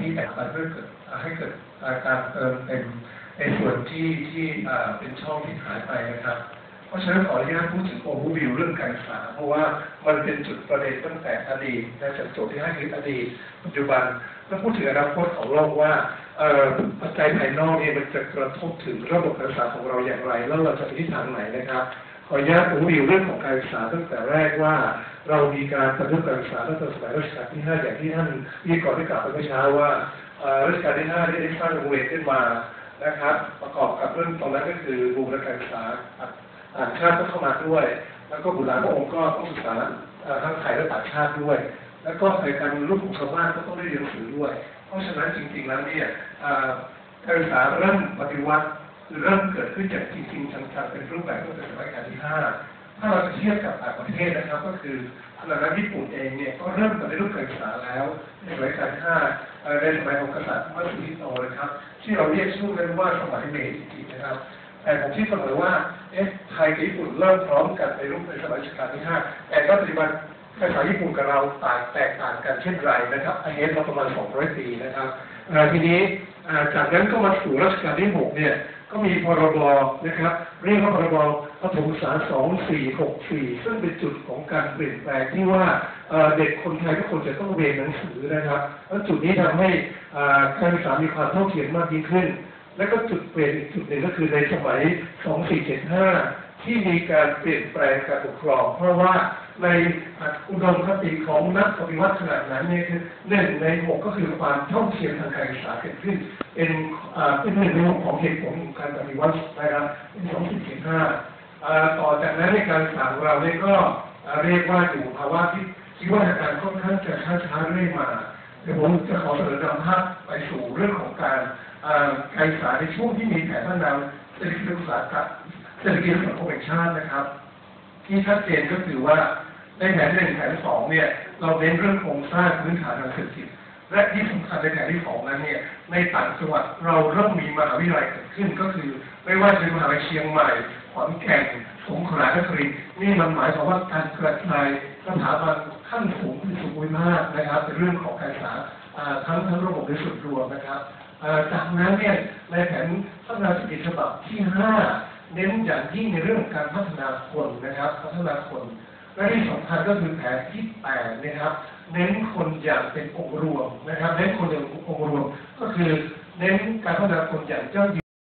ที่แต่งมาเพื่อเกิดให้เกิดอาการเติมเต็มในส่วนที่ที่เป็นช่องที่หายไปนะครับ เพราะฉะนั้นขออนุญาตพูดถึงโอเวอร์วิวเรื่องการศึกษา เพราะว่ามันเป็นจุดประเด็นตั้งแต่อดีตและจากโจทย์ที่ให้คืออดีตปัจจุบันแล้วพูดถึงอนาคตของโลกว่าปัจจัยภายนอกเนี่ยมันจะกระทบถึงระบบการศึกษาของเราอย่างไร แล้วเราจะไปทิศทางไหนนะครับ ขออนุญาตโอเวอร์วิวเรื่องของการศึกษาตั้งแต่แรกว่า เรามีการปฏิรูปการศึกษาตั้งแต่สมัยรัชกาลที่ห้าอย่างที่ท่านวิทยากรได้กล่าวไปเมื่อเช้าว่ารัชกาลที่ห้าได้สร้างโรงเรียนขึ้นมานะครับ ประกอบกับเรื่องตรงนั้นก็คือบูรณาการศึกษาต่างชาติก็เข้ามาด้วย แล้วก็บุตรหลานพระองค์ก็ต้องศึกษาทั้งไทยและต่างชาติด้วย แล้วก็ในการรุ่นของชาวบ้านก็ต้องได้เรียนหนังสือด้วย เพราะฉะนั้นจริงๆแล้วเนี่ยการศึกษาเริ่มปฏิวัติ คือเริ่มเกิดขึ้นจากจริงๆจังๆเป็นรูปแบบตั้งแต่สมัยกาลที่ห้าถ้าเราจะเทียบกับต่างประเทศนะครับ ก็คือขณะนั้นญี่ปุ่นเองเนี่ยก็เริ่มปฏิรูปการศึกษาแล้วในสมัยกาลที่ห้าในสมัยของกษัตริย์มัตสึฮิโตะนะครับ ที่เราเรียกชื่อกันว่าสมัยเมจินะครับแต่ผมคิดเสมอว่าเอ๊ะไทยกับญี่ปุ่นเริ่มพร้อมกันในรุ่นในสมัยรัชกาลที่ห้าแต่ก็ปัจจุบันภาษาญี่ปุ่นกับเราต่างแตกต่างกันเช่นไรนะครับอายุเราประมาณ 200 ปีนะครับทีนี้จากนั้นก็มาสู่รัชกาลที่ 6 เนี่ย ก็มีพรบนะครับเรียกว่าพรบปฐมศึกษา2464 ซึ่งเป็นจุดของการเปลี่ยนแปลงที่ว่าเด็กคนไทยทุกคนจะต้องเรียนหนังสือนะครับแล้วจุดนี้ทำให้การศึกษามีความเท่าเทียมมากยิ่งขึ้น และก็จุดเปลี่ยนอีกจุดหนึ่งก็คือในสมัย 2475 ที่มีการเปลี่ยนแปลงการปกครอง เพราะว่า ในอุดมคติของนักปฏิวัติขนาดนั้นเนี่ยคือหนึ่งในหกก็คือความเท่าเทียมทางการศึกษาเกิดขึ้น เป็นอ่าเป็นหนึ่งในหกของเหตุผลของการปฏิวัตินะครับเป็น2475อ่าต่อจากนั้นในการศึกษาของเราเนี่ยก็เรียกว่าอยู่ภาวะที่คิดว่าการค่อนข้างจะช้าๆเรื่อยมาเดี๋ยวผมจะขอเสนอนำภาพไปสู่เรื่องของการการศึกษาในช่วงที่มีแผนพัฒนาเศรษฐกิจและอุตสากรรมเศรษฐกิจและสังคมแห่งชาตินะครับ ที่ชัดเจนก็คือว่าในแผนหนึ่งแผนสองเนี่ยเราเน้นเรื่องโครงสร้างพื้นฐานทางเศรษฐกิจและที่สำคัญในแผนที่สองนั้นเนี่ยในต่างจังหวัดเราเริ่มมีมหาวิทยาลัยเกิดขึ้นก็คือ ไม่ว่าจะเป็นมหาวิทยาลัยเชียงใหม่ขอนแก่นสงขลานครินนี่มันหมายความว่าการกระจายสถาบันขั้นสูงที่สูงมากนะครับเป็นเรื่องของการศึกษาทั้งทั้งระบบในส่วนรวมนะครับจากนั้นเนี่ยในแผนพัฒนาเศรษฐกิจฉบับที่5 เน้นอย่างยิ่งในเรื่องการพัฒนาคนนะครับ พัฒนาคน และที่สำคัญก็คือแผนที่แปดนะครับ เน้นคนอย่างเป็นองค์รวมนะครับ เน้นคนอย่างองค์รวม ก็คือเน้นการพัฒนาคนอย่างเจ้า